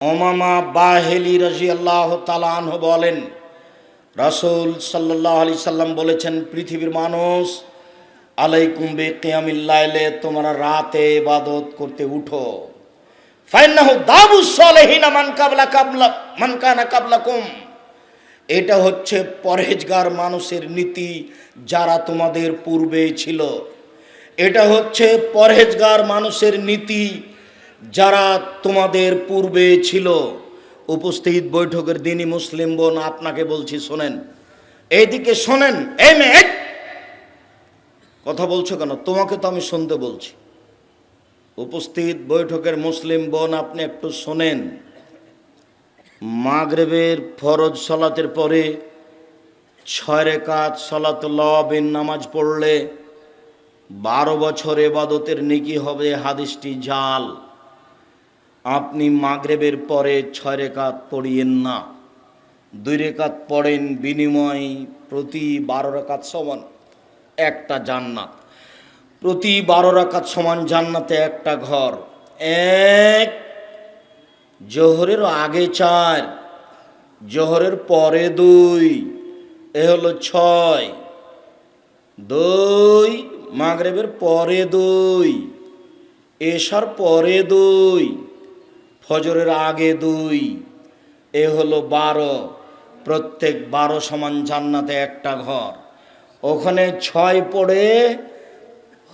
ওমামা বাহেলি রাজি আল্লাহ তালাহ বলেন, রাসূল সাল্লাহ আলি সাল্লাম বলেছেন, পৃথিবীর মানুষ, আলাইকুম বে কেয়ামিল্লাইলে তোমরা রাতে ইবাদত করতে উঠো। ফাইন্নাহু দাবু সলেহিনা মান কাবলা কাবলা, মান কানা কাবলাকুম। এটা হচ্ছে পরহেজগার মানুষের নীতি যারা তোমাদের পূর্বে ছিল। এটা হচ্ছে পরহেজগার মানুষের নীতি যারা তোমাদের পূর্বে ছিল, উপস্থিত বৈঠকের দিনই মুসলিম বোন আপনাকে বলছি শোনেন। এইদিকে শোনেন, এই কথা বলছো কেন? তোমাকে তো আমি শুনতে বলছি। উপস্থিত বৈঠকের মুসলিম বোন আপনি একটু শোনেন। মাগরেবের ফরজ সলাতের পরে ছয় রেকাত সলাতুল্লাহ বিন নামাজ পড়লে বারো বছর এবাদতের নেকি হবে হাদিসটি জাল। আপনি মাগরেবের পরে ছয় রেকাত পড়িয়েন না। দুই রেকাত পড়েন বিনিময় প্রতি বারো রেকাত সমান একটা জান্নাত। প্রতি বারো রাকাত সমান জান্নাতে একটা ঘর। এক, জোহরের আগে চার, জোহরের পরে দুই, এ হলো ছয়। দুই, মাগরেবের পরে দুই, এশার পরে দুই ফজরের আগে দুই। এ হলো বারো। প্রত্যেক বারো সমান জান্নাতে একটা ঘর। ওখানে ছয় পড়ে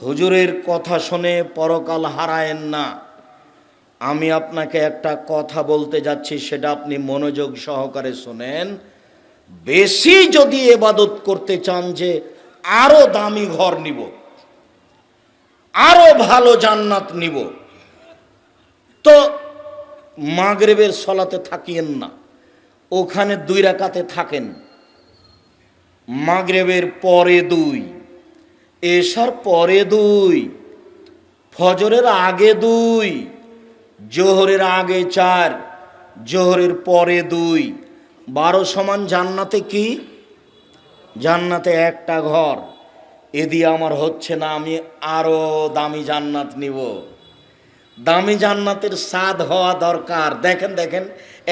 হুজুরের কথা শুনে পরকাল হারায়েন না। আমি আপনাকে একটা কথা বলতে যাচ্ছি, সেটা আপনি মনোযোগ সহকারে শোনেন। বেশি যদি এবাদত করতে চান যে আরও দামি ঘর নিব, আরও ভালো জান্নাত নিব, তো মাগরেবের সলাতে থাকিয়েন না, ওখানে দুই রাকাতে থাকেন। মাগরেবের পরে দুই, এশার পরে দুই, ফজরের আগে দুই, জোহরের আগে চার, জোহরের পরে দুই। বারো সমান জান্নাতে কি? জান্নাতে একটা ঘর। এ দিয়ে আমার হচ্ছে না, আমি আরও দামি জান্নাত নিব। দামি জান্নাতের স্বাদ হওয়া দরকার। দেখেন দেখেন,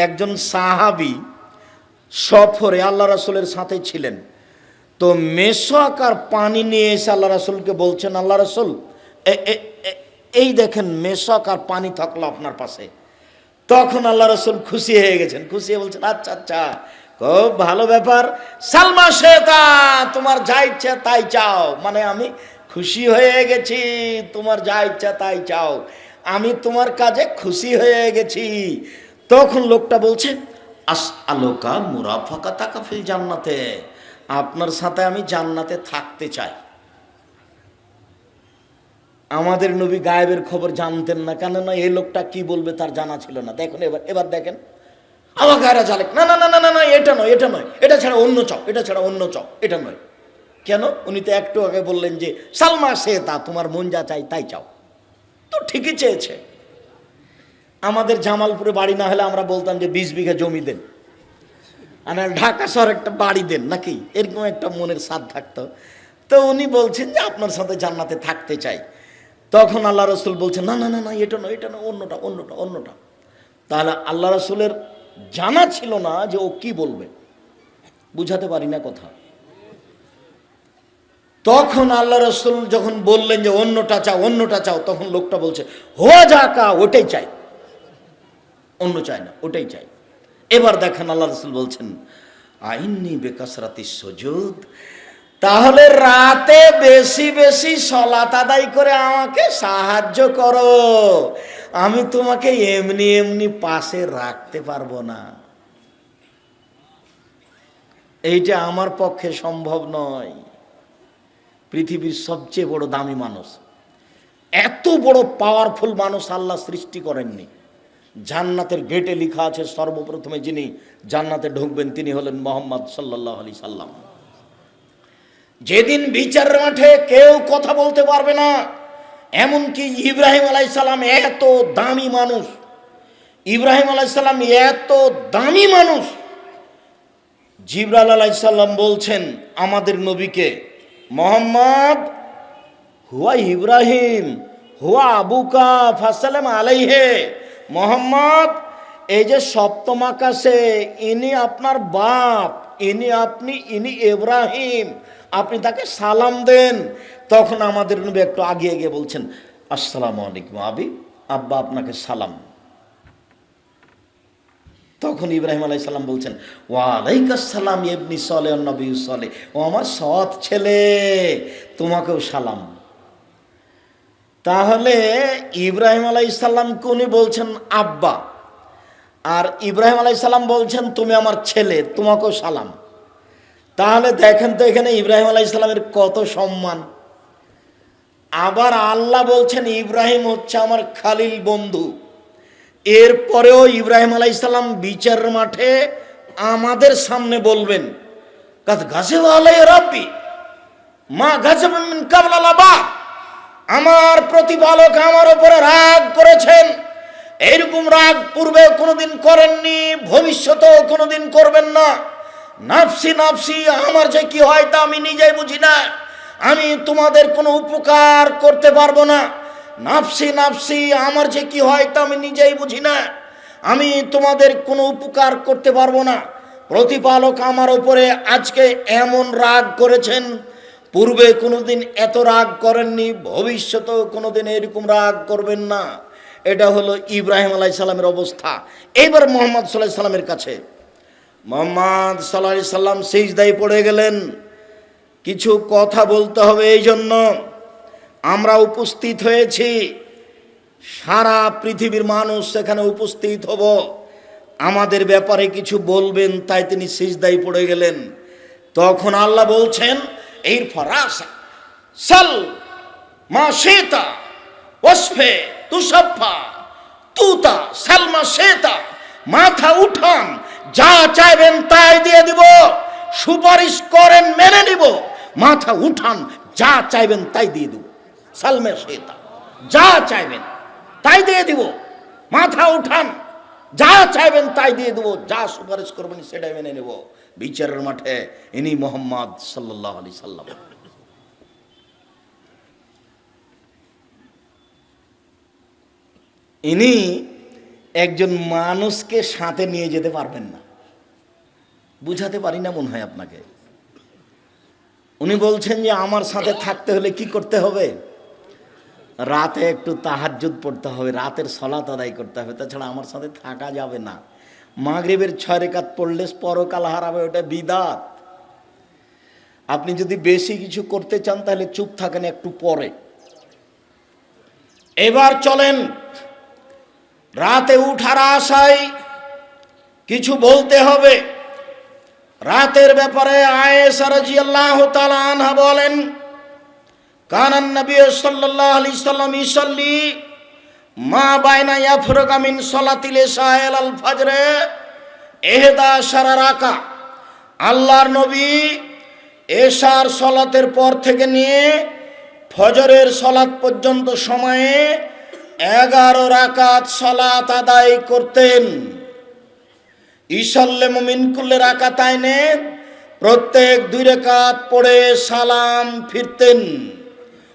একজন সাহাবি সফরে আল্লাহ রাসুলের সাথে ছিলেন। তো মেশক আর পানি নিয়ে এসে আল্লাহ রাসুলকে বলছেন, আল্লাহ রাসুল এই দেখেন মেশক আর পানি থাকল আপনার পাশে। তখন আল্লাহ রসুল খুশি হয়ে গেছেন। খুশি হয়ে বলছেন আচ্ছা আচ্ছা খুব ভালো ব্যাপার। সালমা শেতা তোমার যা ইচ্ছা তাই চাও। মানে আমি খুশি হয়ে গেছি, তোমার যা ইচ্ছা তাই চাও। আমি তোমার কাজে খুশি হয়ে গেছি। তখন লোকটা বলছে, আস আলোকা মুরাফাকা তাকাফিল জান্নাতে। আপনার সাথে আমি জান্নাতে থাকতে চাই। আমাদের নবী গায়েবের খবর জানতেন না। কেন না এই লোকটা কি বলবে তার জানা ছিল না। দেখুন, এবার এবার দেখেন। আমার গায়েরা জালেক। না না না না না না, এটা নয় এটা নয়। এটা ছাড়া অন্য চক এটা ছাড়া অন্য চক এটা নয়। কেন? উনি তো একটু আগে বললেন যে, সালমা সে তা, তোমার মন যা চাই তাই চাও। তো ঠিকই চেয়েছে। আমাদের জামালপুরে বাড়ি না হলে আমরা বলতাম যে বিশ বিঘা জমি দেন। আর ঢাকা শহর একটা বাড়ি দেন নাকি? এরকম একটা মনের স্বাদ থাকতো। তো উনি বলছেন যে আপনার সাথে জান্নাতে থাকতে চাই। তখন আল্লাহ রসুল বলছেন না না না না, এটা নয়, এটা না অন্যটা অন্যটা অন্যটা। তাহলে আল্লাহ রসুলের জানা ছিল না যে ও কি বলবে। বুঝাতে পারি না কথা। তখন আল্লাহ রসুল যখন বললেন যে অন্যটা চাও অন্যটা চাও, তখন লোকটা বলছে হোয়া যা কা ওটাই চাই। অন্য চাই না, ওটাই চাই এবার দেখেন আল্লাহ রসুল বলছেন, আইননি বেকাসরাতি সজুদ, তাহলে রাতে বেশি বেশি সলাত আদায় করে আমাকে সাহায্য করো। আমি তোমাকে এমনি এমনি পাশে রাখতে পারব না। এইটা আমার পক্ষে সম্ভব নয়। পৃথিবীর সবচেয়ে বড় দামি মানুষ। এত বড় পাওয়ারফুল মানুষ আল্লাহ সৃষ্টি করেননি। জান্নাতের গেটে লেখা আছে, সর্বপ্রথমে যিনি জান্নাতে ঢুকবেন তিনি হলেন মোহাম্মদ সাল্লাহ আলি সাল্লাম। যেদিন বিচার মাঠে কেউ কথা বলতে পারবে না, এমনকি ইব্রাহিম আলাই সাল্লাম এত দামি মানুষ, ইব্রাহিম আলাই সাল্লাম এত দামি মানুষ জিবরাল আলাইসাল্লাম বলছেন, আমাদের নবীকে মোহাম্মদ হুয়া ইব্রাহিম, হুয়া আবুকা ফাসালাম আলাইহে। মোহাম্মদ, এই যে সপ্তম আকাশে, ইনি আপনার বাপ, ইনি আপনি, ইনি ইব্রাহিম, আপনি তাকে সালাম দেন। তখন আমাদের নবী একটু আগিয়ে গিয়ে বলছেন, আসসালামু আলাইকুম আবি, আব্বা আপনাকে সালাম তখন ইব্রাহিম আলাই সাল্লাম বলছেন ওয়ালাইকাসাল্লাম ইবনি সলে নবী সলে। ও আমার সৎ ছেলে, তোমাকেও সালাম। তাহলে ইব্রাহিম আলাই সাল্লামকে উনি বলছেন, আব্বা। আর ইব্রাহিম আলাই সাল্লাম বলছেন, তুমি আমার ছেলে, তোমাকেও সালাম। তাহলে দেখেন তো এখানে ইব্রাহিম আলাই সাল্লামের কত সম্মান। আবার আল্লাহ বলছেন, ইব্রাহিম হচ্ছে আমার খালিল বন্ধু। এরপরেও ইব্রাহিম আলাইসাল্লাম বিচারের মাঠে আমাদের সামনে বলবেন মা গাছে কাবলালাবা আমার প্রতিপালক আমার উপরে রাগ করেছেন, এইরকম রাগ পূর্বে কোনোদিন করেননি, ভবিষ্যতেও কোনোদিন করবেন না, নাফসি নাফসি, আমার যে কি হয় তা আমি নিজেই বুঝি না, আমি তোমাদের কোনো উপকার করতে পারব না। নাফসি নাফসি, আমার যে কি হয় তা আমি নিজেই বুঝি না। আমি তোমাদের কোনো উপকার করতে পারব না। প্রতিপালক আমার উপরে আজকে এমন রাগ করেছেন, পূর্বে কোনোদিন এত রাগ করেননি, ভবিষ্যতেও কোনোদিন এরকম রাগ করবেন না। এটা হলো ইব্রাহিম আলাই সাল্লামের অবস্থা। এইবার মোহাম্মদ সাল্লাহ সাল্লামের কাছে। মোহাম্মদ সাল্লাহ সাল্লাম সিজদাই পড়ে গেলেন। কিছু কথা বলতে হবে এই জন্য। আমরা উপস্থিত হয়েছি। সারা পৃথিবীর মানুষ সেখানে উপস্থিত হব। আমাদের ব্যাপারে কিছু বলবেন, তাই তিনি সিজদাই পড়ে গেলেন। তখন আল্লাহ বলছেন, এই ফরাসা, সাল মা শেতা ওসফে তুষাফা, তুতা সালমা শেতা মাথা উঠান, যা চাইবেন তাই দিয়ে দিব। সুপারিশ করেন, মেনে নিব। মাথা উঠান, যা চাইবেন তাই দিয়ে দেব। সালমে শেতা যা চাইবেন, তাই দিয়ে দিব। মাথা উঠান। যা চাইবেন, তাই দিয়ে দেবো। যা সুপারিশ করবেন, সেটাই মেনে নেব। বিচারের মাঠে ইনি মোহাম্মদ সাল্লাহ আলি সাল্লাম। ইনি একজন মানুষকে সাথে নিয়ে যেতে পারবেন না। বুঝাতে পারি না মনে হয় আপনাকে। উনি বলছেন যে, আমার সাথে থাকতে হলে কি করতে হবে? রাতে একটু তাহাজ্জুদ পড়তে হবে, রাতের সলাত আদায় করতে হবে, তাছাড়া আমার সাথে থাকা যাবে না। মাগরিবের ছয় রেখাত পড়লে পরকাল হারাবে, ওটা বিদাত। আপনি যদি বেশি কিছু করতে চান, তাহলে চুপ থাকেন একটু পরে। এবার চলেন, রাতে উঠার আশায় কিছু বলতে হবে। রাতের ব্যাপারে আয়েশা রাদিয়াল্লাহু তাআলা আনহা বলেন কানান নবী সাল্লাল্লাহু আলাইহি সাল্লাম ইসাল্লি, মা বাইনা ইয়াফরুকা মিন সালাতিল ইশাইল আল ফজরে, এহদা সারা রাকা, আল্লাহর নবী এশার সলাতের পর থেকে নিয়ে ফজরের সলাত পর্যন্ত সময়ে এগারো রাকাত সলাত আদায় করতেন। ইসল্লে মুমিন কুল্লে রাকাত আইনে প্রত্যেক দুই রেখাত পড়ে সালাম ফিরতেন।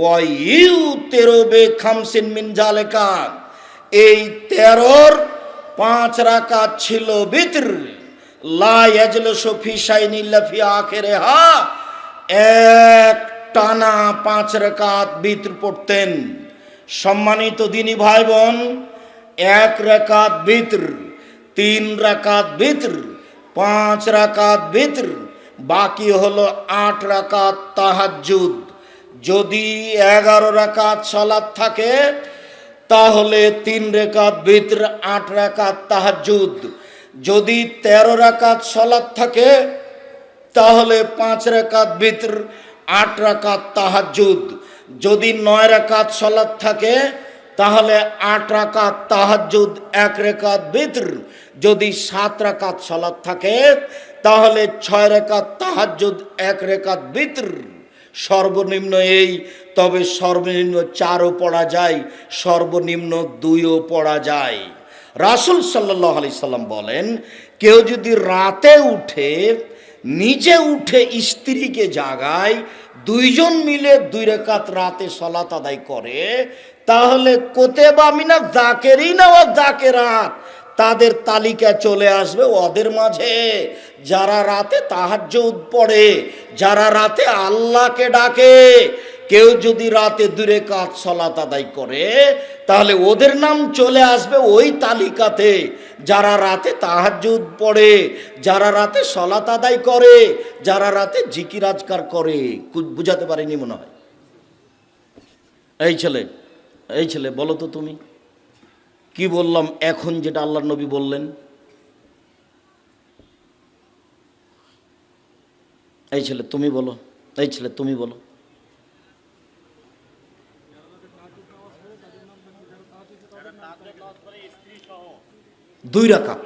ওয়াইউ তেরো বে খামসিন এই তেরোর পাঁচ রাকাত ছিল বিতর। লা ইয়াজলসু ফি শাইন ইল্লা এক টানা পাঁচ রাকাত বিতর পড়তেন। সম্মানিত দিনী ভাই বোন এক রাকাত বিতর, তিন রাকাত বিতর, পাঁচ রাকাত বিতর, বাকি হলো আট রাকাত তাহাজ্জুদ। যদি এগারো রাকাত সলাদ থাকে, তাহলে তিন রেখাত বিতর, আট রাকাত তাহাজ্জুদ। যদি তেরো রাকাত সলাৎ থাকে, তাহলে পাঁচ রাকাত বিতর, আট রাকাত তাহাজ্জুদ। যদি নয় রাকাত সলাৎ থাকে, তাহলে আট রাকাত তাহাজ্জুদ, এক রেখাত বিত্র। যদি সাত রাকাত সলাৎ থাকে, তাহলে ছয় রেখাত তাহাজ্জুদ, এক রেখাত বিত্র। সর্বনিম্ন এই, তবে সর্বনিম্ন চারও পড়া যায়, সর্বনিম্ন দুইও পড়া যায়। রাসুল সাল্লাহ আলি সাল্লাম বলেন, কেউ যদি রাতে উঠে, নিজে উঠে স্ত্রীকে জাগায়, দুইজন মিলে দুই রেখাত রাতে সলাত আদায় করে, তাহলে কোতেবা মিনা জাকেরই না ও জাকেরাত তাদের তালিকা চলে আসবে ওদের মাঝে। যারা রাতে তাহাজ্জুদ পড়ে, যারা রাতে আল্লাহকে ডাকে, কেউ যদি রাতে দূরে কাজ, সলাত আদায় করে, তাহলে ওদের নাম চলে আসবে ওই তালিকাতে। যারা রাতে তাহাজ্জুদ পড়ে, যারা রাতে সলাত আদায় করে, যারা রাতে জিকির আজকার করে। বুঝাতে পারিনি মনে হয়। এই ছেলে এই ছেলে, বলো তো তুমি। কি বললাম এখন যেটা আল্লাহ নবী বললেন? এই ছেলে, তুমি বলো। এই ছেলে, তুমি বলো। দুই রাকাত।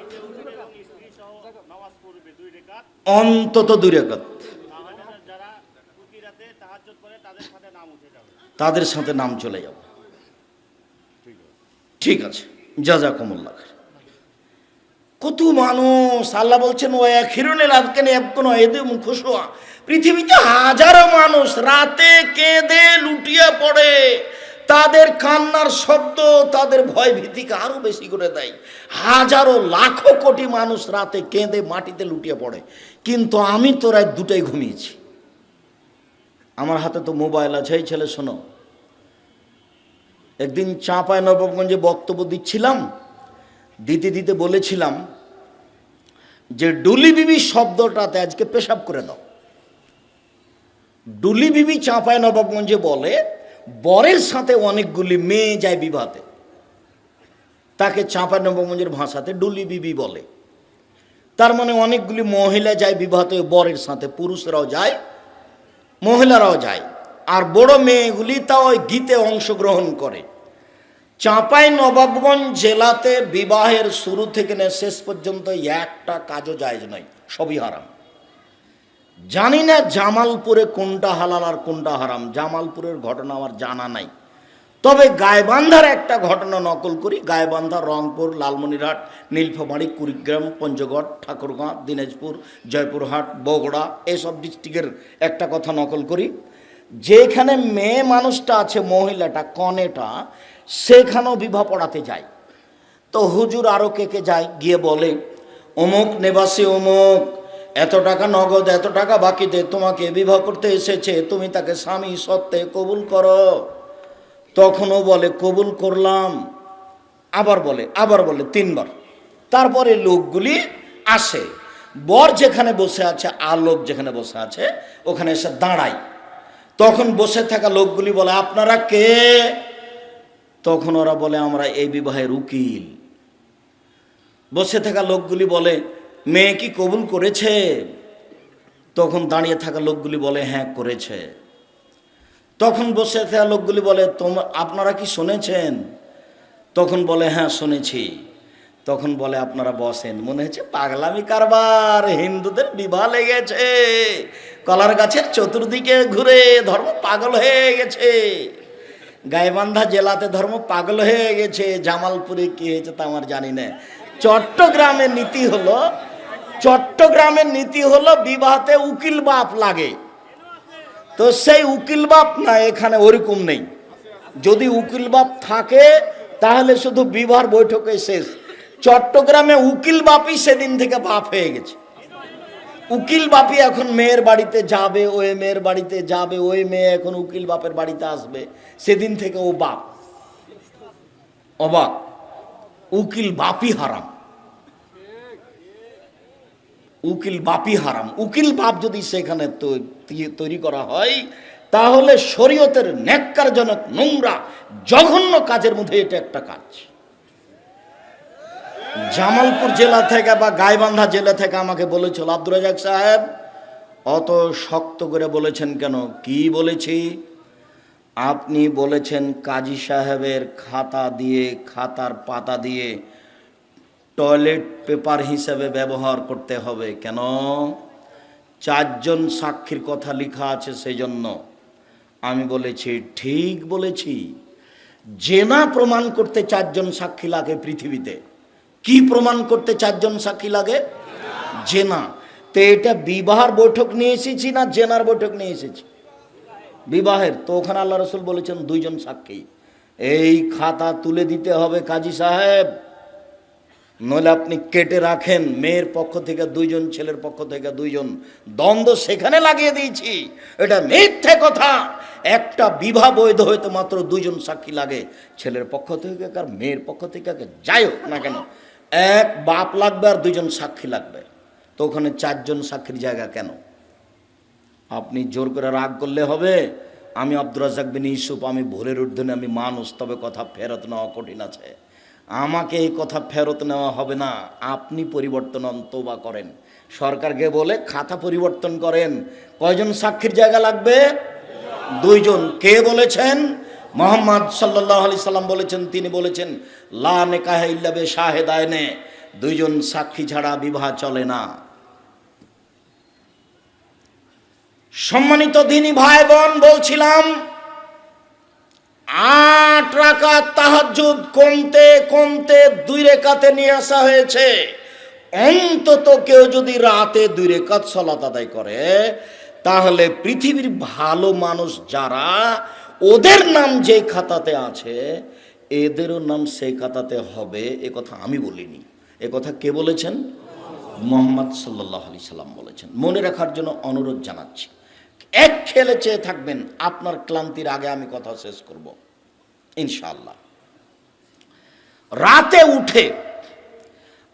অন্তত দুই রাকাত। তাদের সাথে নাম চলে যাবে। ঠিক আছে, জাজাকুমুল্লাহ কত মানুষ, আল্লাহ বলছেন, ও এক হিরণের আজকে কোনো এদে মুখোশোয়া। পৃথিবীতে হাজারো মানুষ রাতে কেঁদে লুটিয়ে পড়ে। তাদের কান্নার শব্দ, তাদের ভয় ভীতিকে আরও বেশি করে দেয়। হাজারো, লাখো কোটি মানুষ রাতে কেঁদে মাটিতে লুটিয়ে পড়ে। কিন্তু আমি তো রাত দুটাই ঘুমিয়েছি। আমার হাতে তো মোবাইল আছে, এই ছেলে শোনো। একদিন চাঁপায় নবাবগঞ্জে বক্তব্য দিচ্ছিলাম, দিতে দিতে বলেছিলাম যে ডুলি বিবি শব্দটাতে আজকে পেশাব করে দাও। ডুলি বিবি চাঁপায় নবাবগঞ্জে বলে, বরের সাথে অনেকগুলি মেয়ে যায় বিবাহতে। তাকে চাঁপায় নবাবগঞ্জের ভাষাতে ডুলি বিবি বলে। তার মানে অনেকগুলি মহিলা যায় বিবাহতে, বরের সাথে পুরুষরাও যায়, মহিলারাও যায়। আর বড় মেয়েগুলি তাও ওই গীতে অংশগ্রহণ করে। চাঁপাই নবাবগঞ্জ জেলাতে বিবাহের শুরু থেকে নিয়ে শেষ পর্যন্ত একটা কাজও জায়জ নয়, সবই হারাম। জানি না জামালপুরে কোনটা হালাল আর কোনটা হারাম, জামালপুরের ঘটনা আমার জানা নাই। তবে গায়বান্ধার একটা ঘটনা নকল করি গায়বান্ধা রংপুর, লালমনিরহাট, নীলফামারী, কুড়িগ্রাম, পঞ্চগড়, ঠাকুরগাঁ, দিনাজপুর, জয়পুরহাট, বগুড়া, এসব ডিস্ট্রিক্টের একটা কথা নকল করি। যেখানে মেয়ে মানুষটা আছে, মহিলাটা, কনেটা, সেখানেও বিবাহ পড়াতে যায়। তো হুজুর আরও কে কে যায় গিয়ে বলে, অমুক নেবাসী, অমুক, এত টাকা নগদ, এত টাকা বাকিতে তোমাকে বিবাহ করতে এসেছে, তুমি তাকে স্বামী সত্ত্বে কবুল করো। তখনও বলে, কবুল করলাম। আবার বলে আবার বলে তিনবার। তারপরে লোকগুলি আসে। বর যেখানে বসে আছে, আর লোক যেখানে বসে আছে, ওখানে এসে দাঁড়ায়। তখন বসে থাকা লোকগুলি বলে, আপনারা কে? তখন ওরা বলে, আমরা এই বিবাহের উকিল। বসে থাকা লোকগুলি বলে, মেয়ে কি কবুল করেছে? তখন দাঁড়িয়ে থাকা লোকগুলি বলে হ্যাঁ করেছে। তখন বসে থাকা লোকগুলি বলে তোমরা আপনারা কি শুনেছেন? তখন বলে হ্যাঁ শুনেছি। তখন বলে, আপনারা বসেন। মনে হচ্ছে পাগলামি কারবার, হিন্দুদের বিবাহ লেগেছে, কলার গাছের চতুর্দিকে ঘুরে ধর্ম পাগল হয়ে গেছে। গাইবান্ধা জেলাতে ধর্ম পাগল হয়ে গেছে, জামালপুরে কি হয়েছে তা আমার জানি না। চট্টগ্রামের নীতি হলো, চট্টগ্রামের নীতি হলো বিবাহতে উকিল বাপ লাগে। তো সেই উকিল বাপ না, এখানে ওরকম নেই। যদি উকিল বাপ থাকে, তাহলে শুধু বিবাহ বৈঠকে শেষ। চট্টগ্রামে উকিল বাপই সেদিন থেকে বাপ হয়ে গেছে। উকিল বাপি এখন মেয়ের বাড়িতে যাবে, ওই মেয়ের বাড়িতে যাবে, ওই মেয়ে এখন উকিল বাপের বাড়িতে আসবে। সেদিন থেকে ও বাপ। অবাক। উকিল বাপি হারাম। উকিল বাপি হারাম। উকিল বাপ যদি সেখানে তৈরি করা হয়, তাহলে শরীয়তের ন্যাক্কারজনক নোংরা, জঘন্য কাজের মধ্যে এটা একটা কাজ। জামালপুর জেলা থেকে বা গাইবান্ধা জেলা থেকে আমাকে বলেছিল, আব্দুর রাজাক সাহেব, অত শক্ত করে বলেছেন কেন? কি বলেছি? আপনি বলেছেন কাজী সাহেবের খাতা দিয়ে, খাতার পাতা দিয়ে টয়লেট পেপার হিসেবে ব্যবহার করতে হবে। কেন? চারজন সাক্ষীর কথা লেখা আছে সেই জন্য আমি বলেছি, ঠিক বলেছি। জেনা প্রমাণ করতে চারজন সাক্ষী লাগে পৃথিবীতে। কি প্রমাণ করতে চারজন সাক্ষী লাগে? জেনা। তো এটা বিবাহের বৈঠক নিয়ে এসেছি না জেনার বৈঠক নিয়ে এসেছি? বিবাহের। তো ওখানে আল্লাহ রসুল বলেছেন দুইজন সাক্ষী। এই খাতা তুলে দিতে হবে কাজী সাহেব। নইলে আপনি কেটে রাখেন। মেয়ের পক্ষ থেকে দুইজন, ছেলের পক্ষ থেকে দুইজন। দ্বন্দ্ব সেখানে লাগিয়ে দিয়েছি। এটা মিথ্যে কথা। একটা বিবাহ বৈধ হয়তো মাত্র দুইজন সাক্ষী লাগে। ছেলের পক্ষ থেকে আর মেয়ের পক্ষ থেকে যাই হোক না কেন। এক বাপ লাগবে আর দুজন সাক্ষী লাগবে। তো ওখানে চারজন সাক্ষীর জায়গা কেন? আপনি জোর করে রাগ করলে হবে। আমি আব্দুর রাজাক বিন ইউসুফ, আমি ভোরের ঊর্ধ্বনে আমি মানুষ, তবে কথা ফেরত নেওয়া কঠিন আছে। আমাকে এই কথা ফেরত নেওয়া হবে না। আপনি পরিবর্তন অন্তবা করেন। সরকারকে বলে খাতা পরিবর্তন করেন। কয়জন সাক্ষীর জায়গা লাগবে? দুইজন। কে বলেছেন? মোহাম্মদ সাল্লাহ আলি সাল্লাম বলেছেন, তিনি বলেছেন, লা নেকাহে ইল্লাবে শাহেদায়নে দুইজন সাক্ষী ছাড়া বিবাহ চলে না। সম্মানিত দিনী ভাই বোন বলছিলাম, আট রাকাত তাহাজ্জুদ কমতে কমতে দুই রেখাতে নিয়ে আসা হয়েছে। অন্তত কেউ যদি রাতে দুই রেখাত সলাত আদায় করে, তাহলে পৃথিবীর ভালো মানুষ যারা ওদের নাম যে খাতাতে আছে, এদেরও নাম সেই খাতাতে হবে, এ কথা আমি বলিনি। এ কথা কে বলেছেন? মোহাম্মদ সাল্লাহ আলি সাল্লাম বলেছেন। মনে রাখার জন্য অনুরোধ জানাচ্ছি। এক খেলে চেয়ে থাকবেন, আপনার ক্লান্তির আগে আমি কথা শেষ করব ইনশাল্লাহ রাতে উঠে,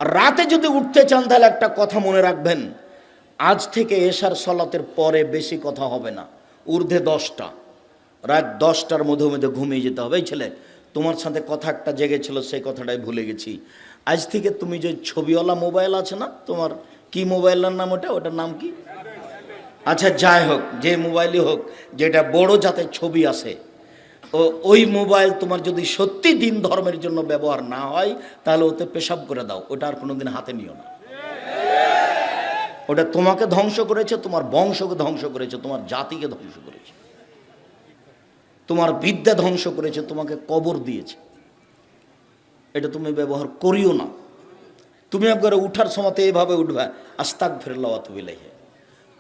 রাতে যদি উঠতে চান, তাহলে একটা কথা মনে রাখবেন, আজ থেকে এশার সলাতের পরে বেশি কথা হবে না, ঊর্ধ্বে দশটা। রাত দশটার মধ্যে মধ্যে ঘুমিয়ে যেতে হবে। ছেলে, তোমার সাথে কথা একটা জেগেছিল, সেই কথাটাই ভুলে গেছি। আজ থেকে তুমি যে ছবিওয়ালা মোবাইল আছে না, তোমার কি মোবাইলের নাম ওটা? ওটার নাম কি? আচ্ছা যাই হোক, যে মোবাইলই হোক, যেটা বড় যাতে ছবি আসে ও, ওই মোবাইল তোমার যদি সত্যি দিন ধর্মের জন্য ব্যবহার না হয়, তাহলে ওতে পেশাব করে দাও। ওটা আর কোনোদিন হাতে নিও না। ওটা তোমাকে ধ্বংস করেছে, তোমার বংশকে ধ্বংস করেছে, তোমার জাতিকে ধ্বংস করেছে। তোমার বিদ্যা ধ্বংস করেছে, তোমাকে কবর দিয়েছে। এটা তুমি ব্যবহার করিও না। তুমি একবারে উঠার সময়তে এভাবে উঠবে আস্তাক ফেরলাওয়া তুমি লেহে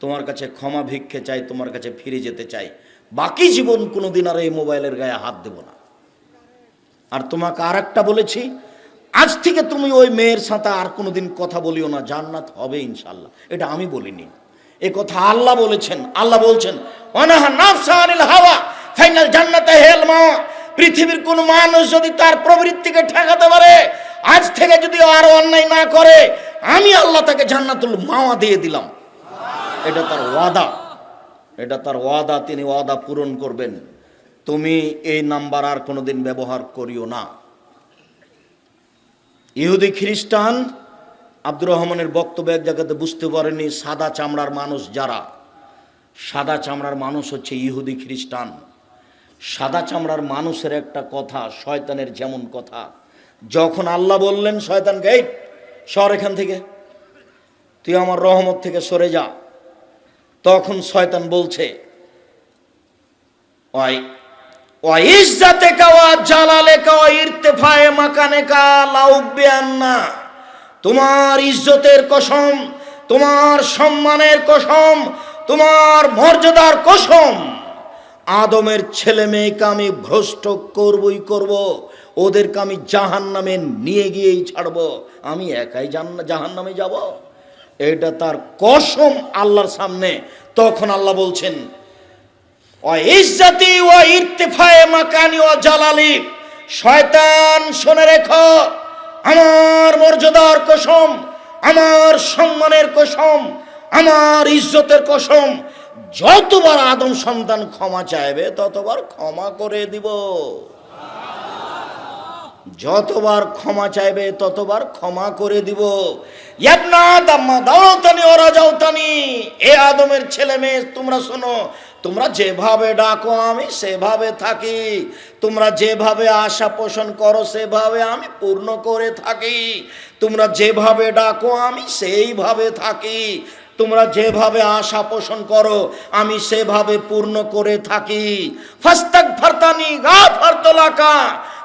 তোমার কাছে ক্ষমা ভিক্ষে চাই, তোমার কাছে ফিরে যেতে চাই। বাকি জীবন কোনোদিন আর এই মোবাইলের গায়ে হাত দেব না। আর তোমাকে আর একটা বলেছি, আজ থেকে তুমি ওই মেয়ের সাথে আর কোনোদিন কথা বলিও না, জান্নাত হবে ইনশাল্লাহ এটা আমি বলিনি। এ কথা আল্লাহ বলেছেন, আল্লাহ বলছেন অনাহা নাফসা আনিল হাওয়া। ফাইনাল জান্নাতে হেল মা। পৃথিবীর কোন মানুষ যদি তার প্রবৃত্তিকে ঠেকাতে পারে, আজ থেকে যদি আর অন্যায় না করে, আমি আল্লাহ তাকে জান্নাতুল মাওয়া দিয়ে দিলাম। এটা তার ওয়াদা। এটা তার ওয়াদা, তিনি ওয়াদা পূরণ করবেন। তুমি এই নাম্বার আর কোনোদিন ব্যবহার করিও না। ইহুদি খ্রিস্টান, আব্দুর রহমানের বক্তব্য এক জায়গাতে বুঝতে পারেনি সাদা চামড়ার মানুষ যারা? সাদা চামড়ার মানুষ হচ্ছে ইহুদি খ্রিস্টান। সাদা চামড়ার মানুষের একটা কথা, শয়তানের যেমন কথা। যখন আল্লাহ বললেন শয়তানকে এই, সর এখান থেকে। তুই আমার রহমত থেকে সরে যা। তখন শয়তান বলছে তোমার ইজ্জতের কসম, তোমার সম্মানের কসম, তোমার মর্যাদার কসম আদমের ছেলে মেয়েকে আমি ভ্রষ্ট করবই করব, ওদেরকে আমি জাহান নামে নিয়ে গিয়েই ছাড়ব, আমি একাই জাহান নামে যাব। এটা তার কসম আল্লাহর সামনে। তখন আল্লাহ বলছেন ইজ্জাতি মাকানি জালালি, শয়তান শুনে রেখো, আমার মর্যাদার কসম, আমার সম্মানের কসম, আমার ইজ্জতের কসম যতবার আদম সন্তান ক্ষমা চাইবে ততবার ক্ষমা করে দিব। যতবার ক্ষমা চাইবে ততবার ক্ষমা করে দিব। এ আদমের ছেলে মেয়ে, তোমরা শোনো, তোমরা যেভাবে ডাকো, আমি সেভাবে থাকি। তোমরা যেভাবে আশা পোষণ করো, সেভাবে আমি পূর্ণ করে থাকি। তোমরা যেভাবে ডাকো, আমি সেইভাবে থাকি। তোমরা যেভাবে আশা পোষণ করো, আমি সেভাবে পূর্ণ করে থাকি। ফাস্তাক ফারতানি গা ফারতলাকা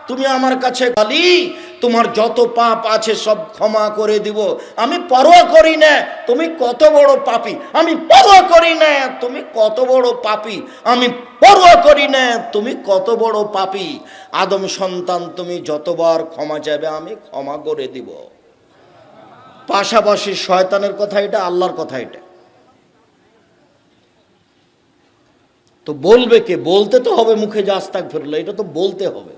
তুমি আমার কাছে গালি, তোমার যত পাপ আছে সব ক্ষমা করে দিব। আমি পরোয়া করি না, তুমি কত বড় পাপি। আমি পরোয়া করি না, তুমি কত বড় পাপি। আমি পরোয়া করি না, তুমি কত বড় পাপি। আদম সন্তান, তুমি যতবার ক্ষমা চাইবে, আমি ক্ষমা করে দিব। পাশাপাশি শয়তানের কথা এটা, আল্লাহর কথা এটা। তো বলবে কে? বলতে তো হবে মুখে জাস্তাক ফেরলো এটা তো বলতে হবে।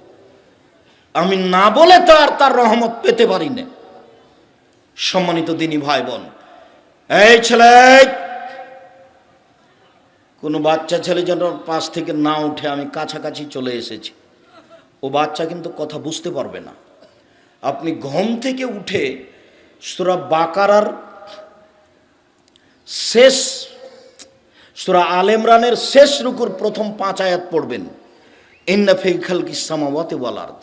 আমি না বলে তো আর তার রহমত পেতে পারি না। সম্মানিত দিনী ভাই বোন এই ছেলে, কোনো বাচ্চা ছেলে যেন পাশ থেকে না উঠে আমি কাছাকাছি চলে এসেছি। ও বাচ্চা কিন্তু কথা বুঝতে পারবে না। আপনি ঘুম থেকে উঠে সুরা বাকারার শেষ, সুরা আল ইমরানের শেষ রুকুর প্রথম পাঁচ আয়াত পড়বেন। ইন্না ফি খালকি সামাওয়াতি ওয়াল আরদ।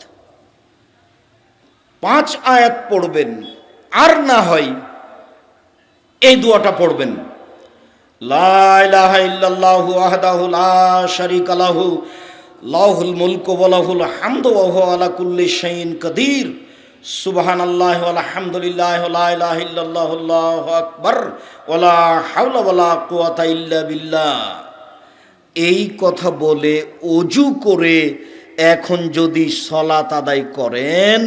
পাঁচ আয়াত পড়বেন, আর না হয় এই দুয়াটা পড়বেন। লা ইলাহা ইল্লাল্লাহু ওয়াহদাহু লা শারীকা লাহু, লাহুল মুলকু ওয়া লাহুল হামদু আলা কুল্লি শাইইন কাদির। সুবহানাল্লাহি ওয়া আলহামদুলিল্লাহি আল্লাহু আকবার, ওয়া লা হাওলা ওয়া লা কুওয়াতা ইল্লা বিল্লাহ। এই কথা বলে অজু করে এখন যদি সলাত আদায় করেন,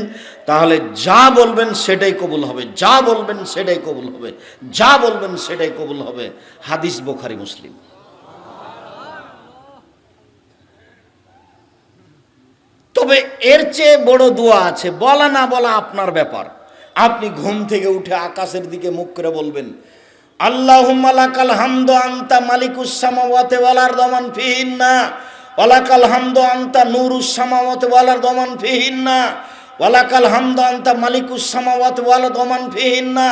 তাহলে যা বলবেন সেটাই কবুল হবে, যা বলবেন সেটাই কবুল হবে, যা বলবেন সেটাই কবুল হবে। হাদিস বোখারি, মুসলিম। তবে এর চেয়ে বড় দোয়া আছে, বলা না বলা আপনার ব্যাপার। আপনি ঘুম থেকে উঠে আকাশের দিকে মুখ করে বলবেন, আল্লাহুম্মা লাকাল হামদু আনতা মালিকুস সামাওয়াতি ওয়াল আরদ মান ওয়ালাকাল হামদু আনতা নূরুস সামাওয়াতি ওয়াল আরদ মান ফিহিন্না ওয়ালাকাল হামদু আনতা মালিকুস সামাওয়াতি ওয়াল আরদ মান ফিহিন্না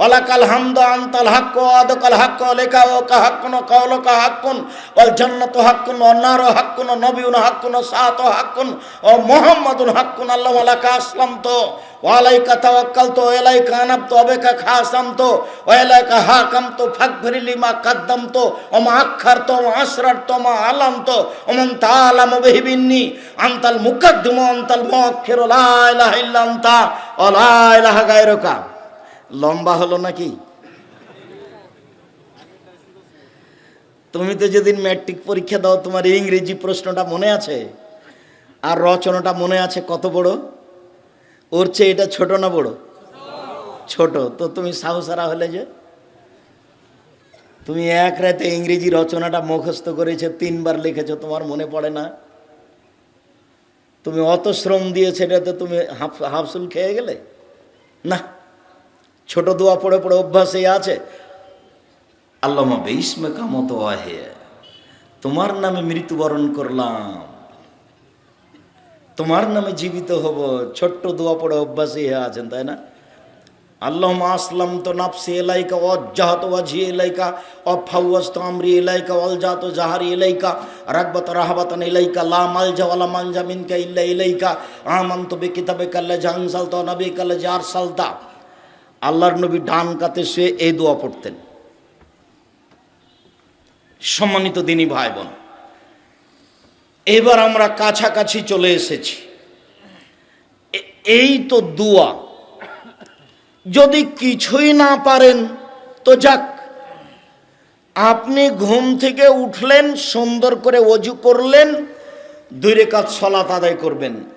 ওয়ালাকাল হামদু আনতাল হাক্কু আদকাল হাক্কু লেকা ওয়া কা হাক্কুন ওয়া কাওলাকা হাক্কুন ওয়াল জান্নাতু হাক্কুন ওয়ান নারু হাক্কুন ওয়া নবিয়ুন হাক্কুন সাআতু হাক্কুন ওয়া মুহাম্মাদুন হাক্কুন আল্লাহু আলাকা আসলামতু ওয়া আলাইকা তাওয়াক্কালতু ওয়া ইলাইকা আনাবতু ওয়া বিকা খাসামতু ওয়া ইলাইকা হাকামতু ফাগফির লিমা কাদ্দামতু ওয়া মা আখখারতু ওয়া আসরারতু ওয়া মা আলামতু ওয়া মান তাআলামু বিহি মিন্নি আনতাল মুকাদ্দিমু আনতাল মুআখিরু লা ইলাহা ইল্লা আনতা ওয়া লা ইলাহা গায়রুকা। লম্বা হলো নাকি? তুমি তো যেদিন ম্যাট্রিক পরীক্ষা দাও, তোমার ইংরেজি প্রশ্নটা মনে আছে? আর রচনাটা মনে আছে কত বড়? ওর চেয়ে এটা ছোট না বড়? ছোট। তো তুমি সাহসারা হলে যে। তুমি এক রাতে ইংরেজি রচনাটা মুখস্থ করেছ, তিনবার লিখেছো, তোমার মনে পড়ে না? তুমি অত শ্রম দিয়েছে, এটাতে তুমি হাফ হাফসুল খেয়ে গেলে? না। ছোট দোয়া পড়ে পড়ে অভ্যাসে আছে। আল্লামা বেইসমে কামত আহে তোমার নামে মৃত্যুবরণ করলাম। তোমার নামে জীবিত হব, ছোট্ট দোয়া পড়ে অভ্যাসে আছেন, তাই না? আল্লাহ আসলাম তো নাফসি এলাইকা অজ্জাহত ওয়াজি এলাইকা অফাউয়াস্ত আমরি এলাইকা অলজাত জাহারি এলাইকা রাগবাত রাহাবাতান এলাইকা লা মালজা ওয়ালা মানজা মিনকা ইল্লা এলাইকা আমান্ত বিকিতাবে কাল্লা জাহানসাল তো নবী কাল্লা জার সালতা আল্লাহর নবী ডান কাতে শুয়ে এই দোয়া পড়তেন। সম্মানিত দিনী ভাই বোন এবার আমরা কাছাকাছি চলে এসেছি। এই তো দোয়া। যদি কিছুই না পারেন, তো যাক। আপনি ঘুম থেকে উঠলেন, সুন্দর করে অজু করলেন, দুই রেখাত সলাত আদায় করবেন।